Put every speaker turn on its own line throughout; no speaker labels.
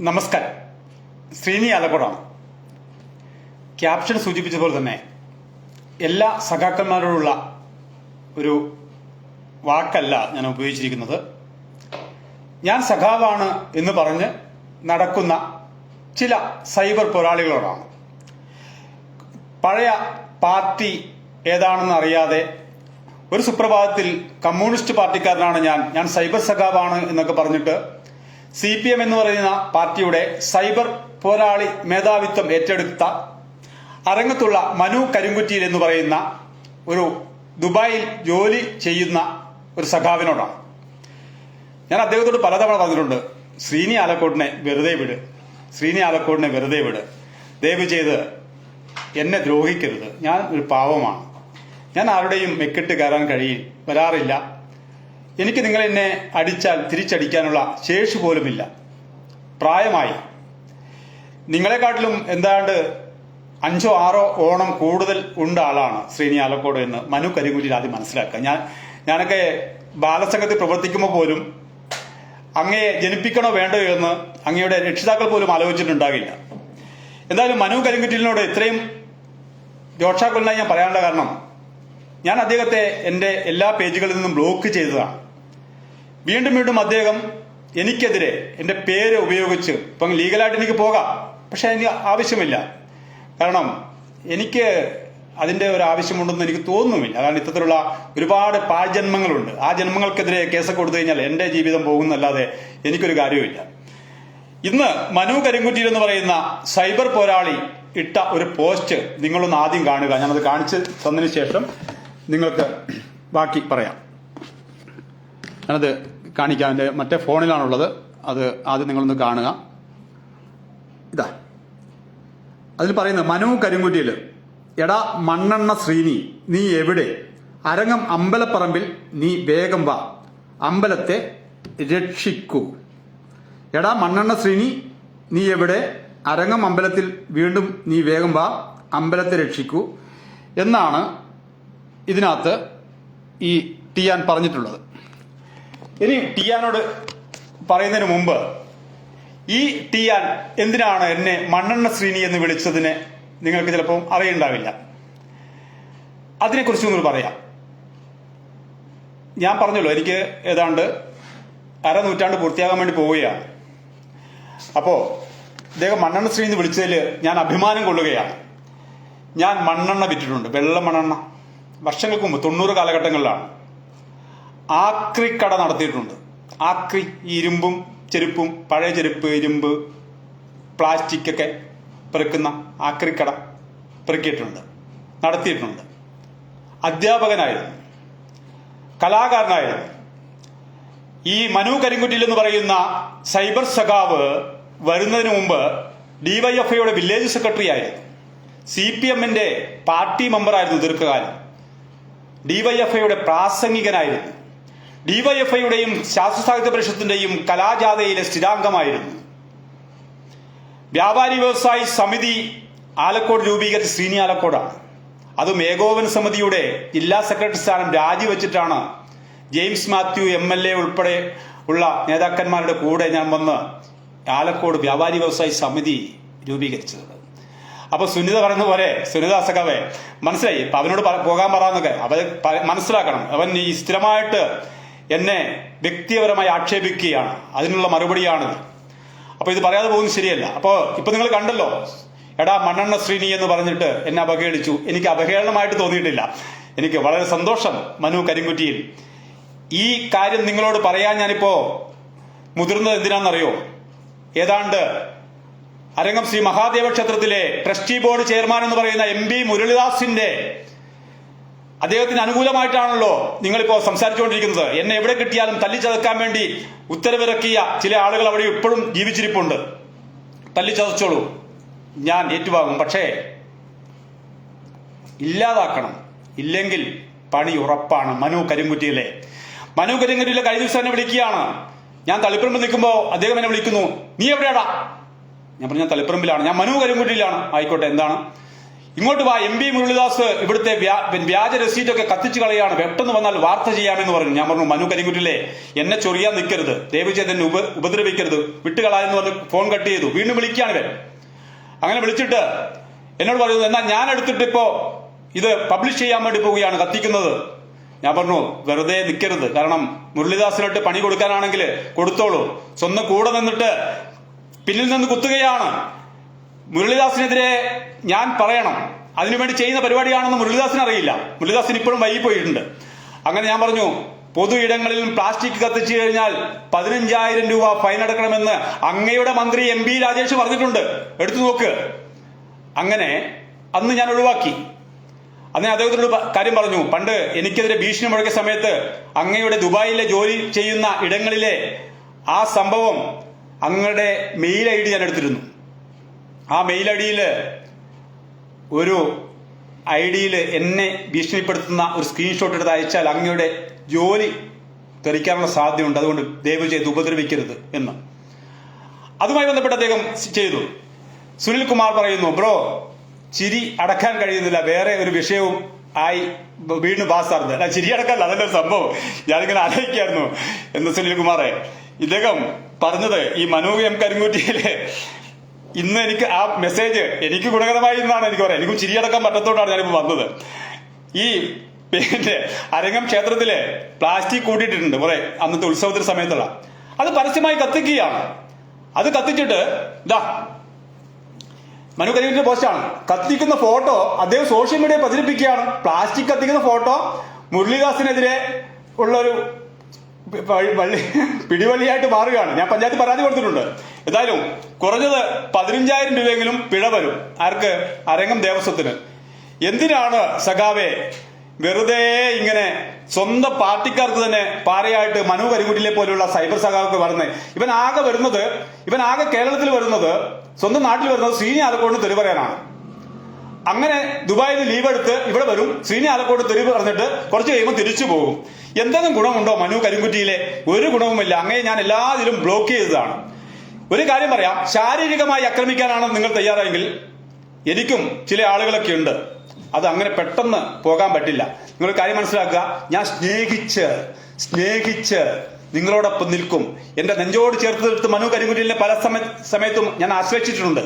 നമസ്കാരം. ശ്രീനി ആലക്കോടാണ്. ക്യാപ്ഷൻ സൂചിപ്പിച്ചതുപോലെ തന്നെ എല്ലാ സഖാക്കന്മാരോടുള്ള ഒരു വാക്കല്ല ഞാൻ ഉപയോഗിച്ചിരിക്കുന്നത്. ഞാൻ സഖാവാണ് എന്ന് പറഞ്ഞ് നടക്കുന്ന ചില സൈബർ പോരാളികളോടാണ്. പഴയ പാർട്ടി ഏതാണെന്ന് അറിയാതെ ഒരു സുപ്രഭാതത്തിൽ കമ്മ്യൂണിസ്റ്റ് പാർട്ടിക്കാരനാണ് ഞാൻ. ഞാൻ സൈബർ സഖാവാണ് എന്നൊക്കെ പറഞ്ഞിട്ട് സി പി എം എന്ന് പറയുന്ന പാർട്ടിയുടെ സൈബർ പോരാളി മേധാവിത്വം ഏറ്റെടുത്ത അരങ്ങത്തുള്ള മനു കരിങ്കുറ്റിയിൽ എന്ന് പറയുന്ന ഒരു ദുബായിൽ ജോലി ചെയ്യുന്ന ഒരു സഖാവിനോടാണ്. ഞാൻ അദ്ദേഹത്തോട് പലതവണ പറഞ്ഞിട്ടുണ്ട് ശ്രീനി ആലക്കോട്ടിനെ വെറുതെ വിട്. ശ്രീനി ആലക്കോട്ടിനെ വെറുതെ വിട്. ദയവ് ചെയ്ത് എന്നെ ദ്രോഹിക്കരുത്. ഞാൻ ഒരു പാവമാണ്. ഞാൻ ആരുടെയും മെക്കിട്ട് കയറാൻ കഴിയും വരാറില്ല. എനിക്ക് നിങ്ങൾ എന്നെ അടിച്ചാൽ തിരിച്ചടിക്കാനുള്ള ശേഷി പോലുമില്ല. പ്രായമായി. നിങ്ങളെക്കാട്ടിലും എന്താണ്ട് അഞ്ചോ ആറോ ഓണം കൂടുതൽ ഉണ്ട ആളാണ് ശ്രീനി ആലക്കോട് എന്ന് മനു കരിങ്കുറ്റിയിൽ ആദ്യം മനസ്സിലാക്കുക. ഞാൻ ഞാനൊക്കെ ബാലസംഘത്തിൽ പ്രവർത്തിക്കുമ്പോൾ പോലും അങ്ങയെ ജനിപ്പിക്കണോ വേണ്ടോ എന്ന് അങ്ങയുടെ രക്ഷിതാക്കൾ പോലും ആലോചിച്ചിട്ടുണ്ടാകില്ല. എന്തായാലും മനു കരിങ്കുറ്റിലിനോട് ഇത്രയും രോക്ഷാകുലനായി ഞാൻ പറയാനുള്ള കാരണം ഞാൻ അദ്ദേഹത്തെ എന്റെ എല്ലാ പേജുകളിൽ നിന്നും ബ്ലോക്ക് ചെയ്തതാണ്. വീണ്ടും വീണ്ടും അദ്ദേഹം എനിക്കെതിരെ എന്റെ പേര് ഉപയോഗിച്ച് ഇപ്പം ലീഗലായിട്ട് എനിക്ക് പോകാം. പക്ഷെ എനിക്ക് ആവശ്യമില്ല. കാരണം എനിക്ക് അതിന്റെ ഒരു ആവശ്യമുണ്ടെന്ന് എനിക്ക് തോന്നുന്നില്ല. കാരണം ഇത്തരത്തിലുള്ള ഒരുപാട് പാഴ്ജന്മങ്ങളുണ്ട് ആ ജന്മങ്ങൾക്കെതിരെ കേസൊക്കെ കൊടുത്തു കഴിഞ്ഞാൽ എന്റെ ജീവിതം പോകുന്നല്ലാതെ എനിക്കൊരു കാര്യമില്ല ഇന്ന് മനു കരിങ്കുറ്റിയിൽ എന്ന് പറയുന്ന സൈബർ പോരാളി ഇട്ട ഒരു പോസ്റ്റ് നിങ്ങളൊന്ന് ആദ്യം കാണുക. ഞാനത് കാണിച്ച് തന്നതിന് ശേഷം നിങ്ങൾക്ക് ബാക്കി പറയാം. ഞാനത് കാണിക്കാം. എന്റെ മറ്റേ ഫോണിലാണുള്ളത്. അത് ആദ്യം നിങ്ങളൊന്ന് കാണുക. ഇതാ. അതിൽ പറയുന്നത് മനു കരിങ്കുറ്റിയിൽ എടാ മണ്ണെണ്ണ ശ്രീനി നീ എവിടെ? അരങ്ങം അമ്പലപ്പറമ്പിൽ നീ വേഗം വാ. അമ്പലത്തെ രക്ഷിക്കൂ. എടാ മണ്ണെണ്ണ ശ്രീനി നീ എവിടെ? അരങ്ങം അമ്പലത്തിൽ വീണ്ടും നീ വേഗം വാ. അമ്പലത്തെ രക്ഷിക്കൂ. എന്നാണ് ഇതിനകത്ത് ഈ ടിയാൻ പറഞ്ഞിട്ടുള്ളത്. ഇനി ടിയാനോട് പറയുന്നതിന് മുമ്പ് ഈ ടിയാൻ എന്തിനാണ് എന്നെ മണ്ണെണ്ണ ശ്രീനി എന്ന് വിളിച്ചതിന് നിങ്ങൾക്ക് ചിലപ്പോൾ അറിയുണ്ടാവില്ല. അതിനെക്കുറിച്ച് ഒന്ന് പറയാം. ഞാൻ പറഞ്ഞല്ലോ എനിക്ക് ഏതാണ്ട് അര നൂറ്റാണ്ട് പൂർത്തിയാകാൻ വേണ്ടി പോവുകയാണ്. അപ്പോൾ ഇദ്ദേഹം മണ്ണെണ്ണ ശ്രീ എന്ന് വിളിച്ചതിൽ ഞാൻ അഭിമാനം കൊള്ളുകയാണ്. ഞാൻ മണ്ണെണ്ണ വിറ്റിട്ടുണ്ട് വെള്ള മണ്ണെണ്ണ. വർഷങ്ങൾക്ക് മുമ്പ് തൊണ്ണൂറ് കാലഘട്ടങ്ങളിലാണ്. ആക്രിക്കട നടത്തിയിട്ടുണ്ട്. ആക്രി ഈ ഇരുമ്പും ചെരുപ്പും പഴയ ചെരുപ്പ് ഇരുമ്പ് പ്ലാസ്റ്റിക് ഒക്കെ പെറുക്കുന്ന ആക്രിക്കട പെറുക്കിയിട്ടുണ്ട് നടത്തിയിട്ടുണ്ട്. അധ്യാപകനായിരുന്നു കലാകാരനായിരുന്നു. ഈ മനു കരിങ്കുറ്റിൽ എന്ന് പറയുന്ന സൈബർ സഖാവ് വരുന്നതിന് മുമ്പ് ഡിവൈഎഫ്ഐയുടെ വില്ലേജ് സെക്രട്ടറി ആയിരുന്നു. സി പി എമ്മിന്റെ പാർട്ടി മെമ്പറായിരുന്നു ദീർഘകാലം. ഡിവൈഎഫ്ഐയുടെ പ്രാസംഗികനായിരുന്നു. ഡിവൈഎഫ്ഐയുടെയും ശാസ്ത്ര സാഹിത്യ പരിഷത്തിന്റെയും കലാജാഥയിലെ സ്ഥിരാംഗമായിരുന്നു. വ്യാപാരി വ്യവസായി സമിതി ആലക്കോട് രൂപീകരിച്ച ശ്രീനി ആലക്കോടാണ്. അതും ഏകോപന സമിതിയുടെ ജില്ലാ സെക്രട്ടറി സ്ഥാനം രാജിവെച്ചിട്ടാണ് James Mathew M L A ഉൾപ്പെടെ ഉള്ള നേതാക്കന്മാരുടെ കൂടെ ഞാൻ വന്ന് ആലക്കോട് വ്യാപാരി വ്യവസായി സമിതി രൂപീകരിച്ചത്. അപ്പൊ സുനിത പറയുന്ന പോലെ സുനിത അസഖാവെ മനസ്സിലായി? അപ്പൊ അവനോട് പോകാൻ പറയാന്നൊക്കെ അവൻ മനസ്സിലാക്കണം. അവൻ ഈ സ്ഥിരമായിട്ട് എന്നെ വ്യക്തിപരമായി ആക്ഷേപിക്കുകയാണ്. അതിനുള്ള മറുപടിയാണിത്. അപ്പോൾ ഇത് പറയാതെ പോകുന്നത് ശരിയല്ല. അപ്പോൾ ഇപ്പൊ നിങ്ങൾ കണ്ടല്ലോ എടാ മണ്ണെണ്ണ ശ്രീനി എന്ന് പറഞ്ഞിട്ട് എന്നെ അപഹേളിച്ചു എനിക്ക് അപഹേളനമായിട്ട് തോന്നിയിട്ടില്ല. എനിക്ക് വളരെ സന്തോഷം മനു കരിങ്കുറ്റിയിൽ. ഈ കാര്യം നിങ്ങളോട് പറയാൻ ഞാനിപ്പോ മുതിർന്നത് എന്തിനാണെന്നറിയോ? ഏതാണ്ട് അരങ്ങം ശ്രീ മഹാദേവ ക്ഷേത്രത്തിലെ ട്രസ്റ്റി ബോർഡ് ചെയർമാൻ എന്ന് പറയുന്ന എം പി മുരളിദാസിന്റെ അദ്ദേഹത്തിന് അനുകൂലമായിട്ടാണല്ലോ നിങ്ങളിപ്പോ സംസാരിച്ചുകൊണ്ടിരിക്കുന്നത്. എന്നെ എവിടെ കിട്ടിയാലും തല്ലിച്ചതക്കാൻ വേണ്ടി ഉത്തരവിറക്കിയ ചില ആളുകൾ അവിടെ ഇപ്പോഴും ജീവിച്ചിരിപ്പുണ്ട്. തല്ലിച്ചതച്ചോളൂ. ഞാൻ ഏറ്റുവാങ്ങും. പക്ഷേ ഇല്ലാതാക്കണം. ഇല്ലെങ്കിൽ പണി ഉറപ്പാണ്. മനു കരിങ്കുറ്റിയിലെ. മനു കരിങ്കുറ്റിയിലെ കഴിഞ്ഞ ദിവസം എന്നെ വിളിക്കുകയാണ്. ഞാൻ തളിപ്പറമ്പിൽ നിൽക്കുമ്പോൾ അദ്ദേഹം എന്നെ വിളിക്കുന്നു. നീ എവിടെയാടാ? ഞാൻ പറഞ്ഞു തളിപ്പറമ്പിലാണ്. ഞാൻ മനു കരിങ്കുറ്റിയിലാണ്. ആയിക്കോട്ടെ എന്താണ്? ഇങ്ങോട്ട് വാ എം പി മുരളിദാസ് ഇവിടുത്തെ വ്യാ- വ്യാജ രസീറ്റൊക്കെ കത്തിച്ചു കളയാണ്. പെട്ടെന്ന് വന്നാൽ വാർത്ത ചെയ്യാമെന്ന് പറഞ്ഞു. ഞാൻ പറഞ്ഞു മനു കരിങ്കുറ്റിലെ എന്നെ ചൊറിയാൻ നിൽക്കരുത്. എന്നെ ഉപ ഉപദ്രവിക്കരുത്. വിട്ടുകളായെന്ന് പറഞ്ഞ് ഫോൺ കട്ട് ചെയ്തു. വീണ്ടും വിളിക്കുകയാണ് ഇവൻ. അങ്ങനെ വിളിച്ചിട്ട് എന്നോട് പറയുന്നു എന്നാൽ ഞാൻ എടുത്തിട്ട് ഇപ്പോ ഇത് പബ്ലിഷ് ചെയ്യാൻ വേണ്ടി പോവുകയാണ് കത്തിക്കുന്നത്. ഞാൻ പറഞ്ഞു വെറുതെ നിൽക്കരുത് കാരണം മുരളിദാസിനോട്ട് പണി കൊടുക്കാനാണെങ്കിൽ കൊടുത്തോളൂ. സ്വന്തം കൂടെ നിന്നിട്ട് പിന്നിൽ നിന്ന് കുത്തുകയാണ്. മുരളിദാസിനെതിരെ ഞാൻ പറയണം. അതിനുവേണ്ടി ചെയ്യുന്ന പരിപാടിയാണെന്ന് മുരളിദാസിന് അറിയില്ല. മുരളിദാസിന് ഇപ്പോഴും വൈകിപ്പോയിട്ടുണ്ട് അങ്ങനെ ഞാൻ പറഞ്ഞു പൊതു ഇടങ്ങളിൽ പ്ലാസ്റ്റിക് കത്തിച്ചു കഴിഞ്ഞാൽ പതിനഞ്ചായിരം രൂപ ഫൈൻ അടക്കണമെന്ന് അങ്ങയുടെ മന്ത്രി എം പി രാജേഷ് പറഞ്ഞിട്ടുണ്ട്. എടുത്തു നോക്ക്. അങ്ങനെ അന്ന് ഞാൻ ഒഴിവാക്കി. അന്ന് അദ്ദേഹത്തിനോട് കാര്യം പറഞ്ഞു. പണ്ട് എനിക്കെതിരെ ഭീഷണി മുഴക്കിയ സമയത്ത് അങ്ങയുടെ ദുബായിലെ ജോലി ചെയ്യുന്ന ഇടങ്ങളിലെ ആ സംഭവം അങ്ങയുടെ മെയിൽ ഐ ഡി ഞാൻ എടുത്തിരുന്നു. ആ മെയിൽ ഐ ഒരു ഐ ഡിയിൽ എന്നെ ഭീഷണിപ്പെടുത്തുന്ന ഒരു സ്ക്രീൻഷോട്ട് എടുത്ത് അയച്ചാൽ അങ്ങയുടെ ജോലി തെറിക്കാനുള്ള സാധ്യതയുണ്ട്. അതുകൊണ്ട് ദയവ് ചെയ്ത് ഉപദ്രവിക്കരുത് എന്ന്. അതുമായി ബന്ധപ്പെട്ട് അദ്ദേഹം ചെയ്തു. സുനിൽ കുമാർ പറയുന്നു ബ്രോ ചിരി അടക്കാൻ കഴിയുന്നില്ല. വേറെ ഒരു വിഷയവും ആയി വീണ്ടും പാസ്സാറുണ്ട് അല്ല ചിരി അടക്കല്ല. അതല്ല സംഭവം. ഞാനിങ്ങനെ ആലോചിക്കായിരുന്നു എന്ന് സുനിൽ കുമാറെ ഇദ്ദേഹം പറഞ്ഞത് ഈ മനു എം കരിങ്കുറ്റിയിൽ ഇന്ന് എനിക്ക് ആ മെസ്സേജ് എനിക്ക് ഗുണകരമായി എന്നാണ് എനിക്ക് പറയാം എനിക്കും ചിരിയടക്കാൻ പറ്റത്തോണ്ടാണ് ഞാനിപ്പോ വന്നത്. ഈ പിന്നെ അരങ്ങം ക്ഷേത്രത്തിലെ പ്ലാസ്റ്റിക് കൂട്ടിയിട്ടുണ്ട് കുറെ അന്നത്തെ ഉത്സവത്തിന്റെ സമയത്തുള്ള. അത് പരസ്യമായി കത്തിക്കുകയാണ്. അത് കത്തിച്ചിട്ട് ഇതാ മനു കരിവിന്റെ പോസ്റ്റാണ്. കത്തിക്കുന്ന ഫോട്ടോ അദ്ദേഹം സോഷ്യൽ മീഡിയയിൽ പ്രചരിപ്പിക്കുകയാണ്. പ്ലാസ്റ്റിക് കത്തിക്കുന്ന ഫോട്ടോ മുരളീദാസിനെതിരെ ഉള്ളൊരു വള്ളി പിടിവള്ളിയായിട്ട് മാറുകയാണ്. ഞാൻ പഞ്ചായത്ത് പരാതി കൊടുത്തിട്ടുണ്ട്. എന്തായാലും കുറഞ്ഞത് പതിനഞ്ചായിരം രൂപയെങ്കിലും പിഴ വരും. ആർക്ക്? അരങ്ങം ദേവസ്വത്തിന്. എന്തിനാണ് സഖാവെ വെറുതെ ഇങ്ങനെ സ്വന്തം പാർട്ടിക്കാർക്ക് തന്നെ പാരയായിട്ട് മനു കരികുട്ടിലെ പോലെയുള്ള സൈബർ സഖാവൊക്കെ വരുന്നത് ഇവൻ ആകെ വരുന്നത് ഇവൻ ആകെ കേരളത്തിൽ വരുന്നത് സ്വന്തം നാട്ടിൽ വരുന്നത് ശ്രീനി ആലക്കോട് തെറി പറയാനാണ്. അങ്ങനെ ദുബായിൽ ലീവ് എടുത്ത് ഇവിടെ വരും. ശ്രീനി ആലക്കോട് തെരുവ് പറഞ്ഞിട്ട് കുറച്ച് കഴിയുമ്പോൾ തിരിച്ചു പോകും. എന്തെങ്കിലും ഗുണമുണ്ടോ മനു കരിങ്കുറ്റിയിലെ? ഒരു ഗുണവുമില്ല. അങ്ങനെ ഞാൻ എല്ലാതിലും ബ്ലോക്ക് ചെയ്തതാണ്. ഒരു കാര്യം പറയാം. ശാരീരികമായി ആക്രമിക്കാനാണ് നിങ്ങൾ തയ്യാറായെങ്കിൽ എനിക്കും ചില ആളുകളൊക്കെ ഉണ്ട്. അത് അങ്ങനെ പെട്ടെന്ന് പോകാൻ പറ്റില്ല. നിങ്ങൾ കാര്യം മനസ്സിലാക്കുക. ഞാൻ സ്നേഹിച്ച് സ്നേഹിച്ച് നിങ്ങളോടൊപ്പം നിൽക്കും. എന്റെ നെഞ്ചോട് ചേർത്ത് നിർത്ത് മനു കരിങ്കുറ്റിലെ പല സമയ സമയത്തും ഞാൻ ആശ്രയിച്ചിട്ടുണ്ട്.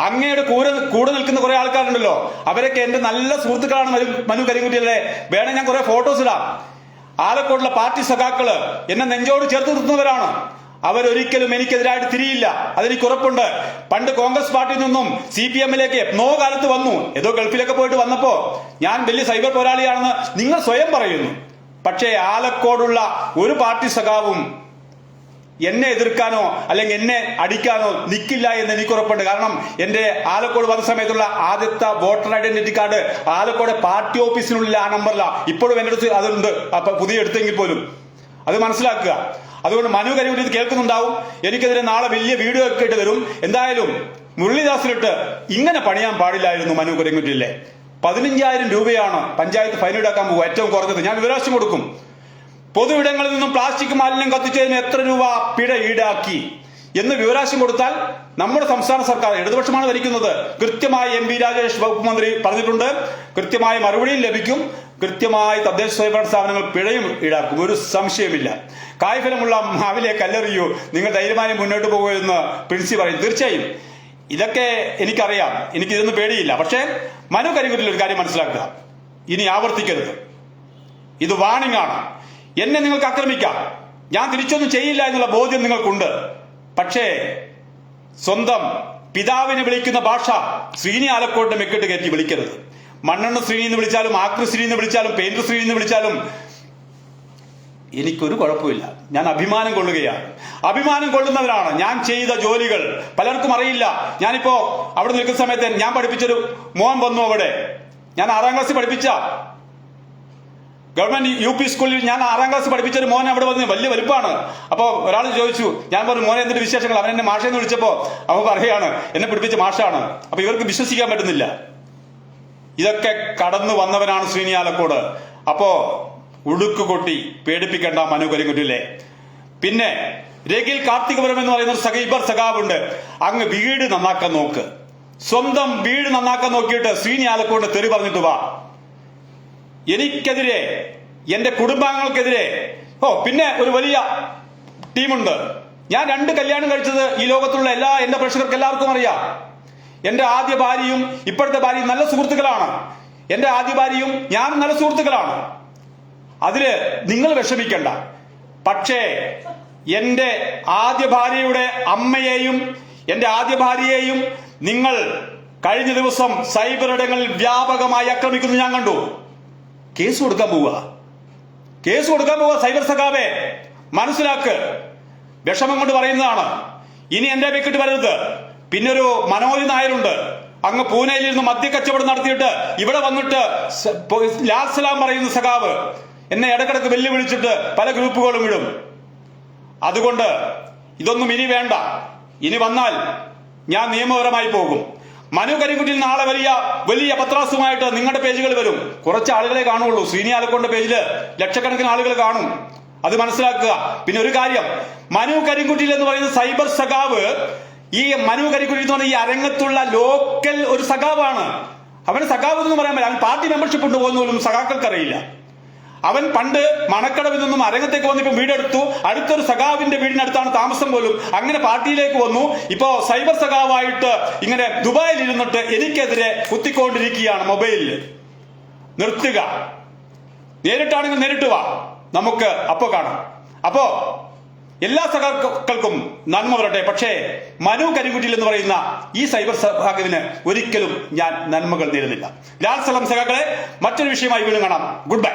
അങ്ങയുടെ കൂടെ കൂടെ നിൽക്കുന്ന കുറെ ആൾക്കാരുണ്ടല്ലോ. അവരൊക്കെ എന്റെ നല്ല സുഹൃത്തുക്കളാണ് മനു മനു വേണമെങ്കിൽ വേണം ഞാൻ കുറെ ഫോട്ടോസ് ഇടാം. ആലക്കോടുള്ള പാർട്ടി സഖാക്കൾ എന്നെ നെഞ്ചോട് ചേർത്ത് നിർത്തുന്നവരാണ്. അവരൊരിക്കലും എനിക്കെതിരായിട്ട് തിരിയില്ല. അതെനിക്ക് ഉറപ്പുണ്ട്. പണ്ട് കോൺഗ്രസ് പാർട്ടിയിൽ നിന്നും സി പി എമ്മിലേക്ക് എപ്പോ കാലത്ത് വന്നു. ഏതോ ഗൾഫിലൊക്കെ പോയിട്ട് വന്നപ്പോ ഞാൻ വലിയ സൈബർ പോരാളിയാണെന്ന് നിങ്ങൾ സ്വയം പറയുന്നു. പക്ഷേ ആലക്കോടുള്ള ഒരു പാർട്ടി സഖാവും എന്നെ എതിർക്കാനോ അല്ലെങ്കിൽ എന്നെ അടിക്കാനോ നിൽക്കില്ല എന്ന് എനിക്ക് ഉറപ്പുണ്ട്. കാരണം എന്റെ ആലക്കോട് വന്ന സമയത്തുള്ള ആദ്യത്തെ voter identity card Alakode party ഓഫീസിനുള്ളിൽ ആ നമ്പറില. ഇപ്പോഴും എന്റെ അടുത്ത് അതുണ്ട്. അപ്പൊ പുതിയ എടുത്തെങ്കിൽ പോലും. അത് മനസ്സിലാക്കുക. അതുകൊണ്ട് മനു കരിവിൽ ഇത് കേൾക്കുന്നുണ്ടാവും. എനിക്കെതിരെ നാളെ വലിയ വീഡിയോ ഒക്കെ ഇട്ട് തരും. എന്തായാലും മുരളീദാസിലിട്ട് ഇങ്ങനെ പണിയാൻ പാടില്ലായിരുന്നു മനു കരിങ്കുറ്റിയിലെ പതിനഞ്ചായിരം രൂപയാണ് പഞ്ചായത്ത് ഫൈൻ ഈടാക്കാൻ പോകുക. ഏറ്റവും കുറഞ്ഞത്. ഞാൻ വിവരാശം കൊടുക്കും. പൊതു ഇടങ്ങളിൽ നിന്നും പ്ലാസ്റ്റിക് മാലിന്യം കത്തിച്ചതിന് എത്ര രൂപ പിഴ ഈടാക്കി? എന്ന് വിവരാശം കൊടുത്താൽ നമ്മുടെ സംസ്ഥാന സർക്കാർ ഇടതുപക്ഷമാണ് ഭരിക്കുന്നത്. കൃത്യമായി എം വി രാജേഷ് വകുപ്പ് മന്ത്രി പറഞ്ഞിട്ടുണ്ട്. കൃത്യമായ മറുപടിയും ലഭിക്കും. കൃത്യമായി തദ്ദേശ സ്വയംഭരണ സ്ഥാപനങ്ങൾ പിഴയും ഈടാക്കും. ഒരു സംശയമില്ല കായ്ഫലമുള്ള മാവിലെ കല്ലെറിയൂ. നിങ്ങൾ ധൈര്യമായി മുന്നോട്ട് പോകുമെന്ന് പ്രിൻസി പറയും. തീർച്ചയായും. ഇതൊക്കെ എനിക്കറിയാം. എനിക്ക് ഇതൊന്നും പേടിയില്ല. പക്ഷേ മനു കരികുരിൽ ഒരു കാര്യം മനസ്സിലാക്കുക. ഇനി ആവർത്തിക്കരുത്. ഇത് വാണിംഗ് ആണ്. എന്നെ നിങ്ങൾക്ക് ആക്രമിക്കാം. ഞാൻ തിരിച്ചൊന്നും ചെയ്യില്ല എന്നുള്ള ബോധ്യം നിങ്ങൾക്കുണ്ട്. പക്ഷേ സ്വന്തം പിതാവിനെ വിളിക്കുന്ന ഭാഷ ശ്രീനി ആലക്കോട്ട് മെക്കിട്ട് കയറ്റി വിളിക്കരുത്. മണ്ണെണ്ണ ശ്രീനി എന്ന് വിളിച്ചാലും ആക്രി ശ്രീ എന്ന് വിളിച്ചാലും പെയിന്റ് ശ്രീ എന്ന് വിളിച്ചാലും എനിക്കൊരു കുഴപ്പമില്ല. ഞാൻ അഭിമാനം കൊള്ളുകയാണ്. അഭിമാനം കൊള്ളുന്നവരാണ്. ഞാൻ ചെയ്ത ജോലികൾ പലർക്കും അറിയില്ല. ഞാനിപ്പോ അവിടെ നിൽക്കുന്ന സമയത്ത് ഞാൻ പഠിപ്പിച്ചൊരു മോൻ വന്നു അവിടെ. ഞാൻ ആറാം ക്ലാസ്സിൽ പഠിപ്പിച്ച ഗവൺമെന്റ് യു പി സ്കൂളിൽ ഞാൻ ആറാം ക്ലാസ് പഠിപ്പിച്ച ഒരു മോൻ അവിടെ വന്ന് വലിയ വലുപ്പമാണ് അപ്പോൾ ഒരാൾ ചോദിച്ചു ഞാൻ പറഞ്ഞു മോനെ എന്തിന്റെ വിശേഷങ്ങൾ? അവൻ എന്നെ മാഷെന്ന് വിളിച്ചപ്പോൾ അവൻ പറയാണ് എന്നെ പിടിപ്പിച്ച മാഷാണ്. അപ്പൊ ഇവർക്ക് വിശ്വസിക്കാൻ പറ്റുന്നില്ല. ഇതൊക്കെ കടന്നു വന്നവനാണ് ശ്രീനിയാലക്കോട് അപ്പോ ഉടുക്ക് കൊട്ടി പേടിപ്പിക്കേണ്ട മനു കരിങ്കുറ്റിലെ. പിന്നെ രേഖയിൽ കാർത്തികപുരം എന്ന് പറയുന്ന ഒരു സഖൈബർ സഖാവുണ്ട്. അങ്ങ് വീട് നന്നാക്കാൻ നോക്ക്. സ്വന്തം വീട് നന്നാക്കാൻ നോക്കിയിട്ട് ശ്രീനിയാലക്കോട് തെറി പറഞ്ഞിട്ട് വാ. എനിക്കെതിരെ എന്റെ കുടുംബാംഗങ്ങൾക്കെതിരെ ഓ പിന്നെ ഒരു വലിയ ടീമുണ്ട്. ഞാൻ രണ്ട് കല്യാണം കഴിച്ചത് ഈ ലോകത്തുള്ള എല്ലാ എന്റെ പ്രേക്ഷകർക്ക് എല്ലാവർക്കും അറിയാം. എന്റെ ആദ്യ ഭാര്യയും ഇപ്പോഴത്തെ ഭാര്യയും നല്ല സുഹൃത്തുക്കളാണ്. എന്റെ ആദ്യ ഭാര്യയും ഞാൻ നല്ല സുഹൃത്തുക്കളാണ്. അതിൽ നിങ്ങൾ വിഷമിക്കണ്ട. പക്ഷേ എന്റെ ആദ്യ ഭാര്യയുടെ അമ്മയെയും എന്റെ ആദ്യ ഭാര്യയെയും നിങ്ങൾ കഴിഞ്ഞ ദിവസം സൈബർ ഇടങ്ങളിൽ വ്യാപകമായി ആക്രമിക്കുന്നു ഞാൻ കണ്ടു. കേസ് കൊടുക്കാൻ പോവുക. കേസ് കൊടുക്കാൻ പോവുക സൈബർ സഖാവേ. മനസ്സിലാക്ക്. വിഷമം കൊണ്ട് പറയുന്നതാണ്. ഇനി എന്റെ വെക്കിട്ട് വരരുത്. പിന്നൊരു മനോജ് നായരുണ്ട്. അങ്ങ് പൂനെയിൽ നിന്ന് മദ്യക്കച്ചവടം നടത്തിയിട്ട് ഇവിടെ വന്നിട്ട് ലാൽ സലാം പറയുന്ന സഖാവ് എന്നെ ഇടക്കിടക്ക് വെല്ലുവിളിച്ചിട്ട് പല ഗ്രൂപ്പുകളും ഇടും. അതുകൊണ്ട് ഇതൊന്നും ഇനി വേണ്ട. ഇനി വന്നാൽ ഞാൻ നിയമപരമായി പോകും. മനു കരിക്കുട്ടിൽ നാളെ വലിയ വലിയ പത്രാസുമായിട്ട് നിങ്ങളുടെ പേജുകൾ വരും. കുറച്ച് ആളുകളെ കാണുള്ളൂ. ശ്രീനി ആലക്കോണ്ട പേജിൽ ലക്ഷക്കണക്കിന് ആളുകൾ കാണും. അത് മനസ്സിലാക്കുക. പിന്നെ ഒരു കാര്യം. മനു കരിക്കുട്ടിൽ എന്ന് പറയുന്ന സൈബർ സഖാവ് ഈ മനു കരിക്കുട്ടിൽ എന്ന് പറഞ്ഞ ഈ അരങ്ങത്തുള്ള ലോക്കൽ ഒരു സഖാവാണ്. അവന് സഖാവ് എന്ന് പറയാൻ പറ്റില്ല. അവൻ പാർട്ടി മെമ്പർഷിപ്പ് ഉണ്ട് പോകുന്ന പോലും സഖാക്കൾക്ക് അറിയില്ല അവൻ പണ്ട് മണക്കടവിൽ നിന്നും അരങ്ങത്തേക്ക് വന്ന് ഇപ്പൊ വീടെടുത്തു അടുത്തൊരു സഖാവിന്റെ വീടിനടുത്താണ് താമസം പോലും. അങ്ങനെ പാർട്ടിയിലേക്ക് വന്നു. ഇപ്പോ സൈബർ സഖാവായിട്ട് ഇങ്ങനെ ദുബായിൽ ഇരുന്നിട്ട് എനിക്കെതിരെ കുത്തിക്കൊണ്ടിരിക്കുകയാണ് മൊബൈലിൽ നിർത്തുക. നേരിട്ടാണെങ്കിൽ നേരിട്ട് വാ. നമുക്ക് അപ്പോ കാണാം. അപ്പോ എല്ലാ സഖാക്കൾക്കും നന്മ വരട്ടെ. പക്ഷേ മനു കരിക്കുറ്റിൽ എന്ന് പറയുന്ന ഈ സൈബർ സഖാവിന് ഒരിക്കലും ഞാൻ നന്മകൾ നേരുന്നില്ല ലാൽ സലം സഖാക്കളെ മറ്റൊരു വിഷയമായി വീണ്ടും കാണാം. Good bye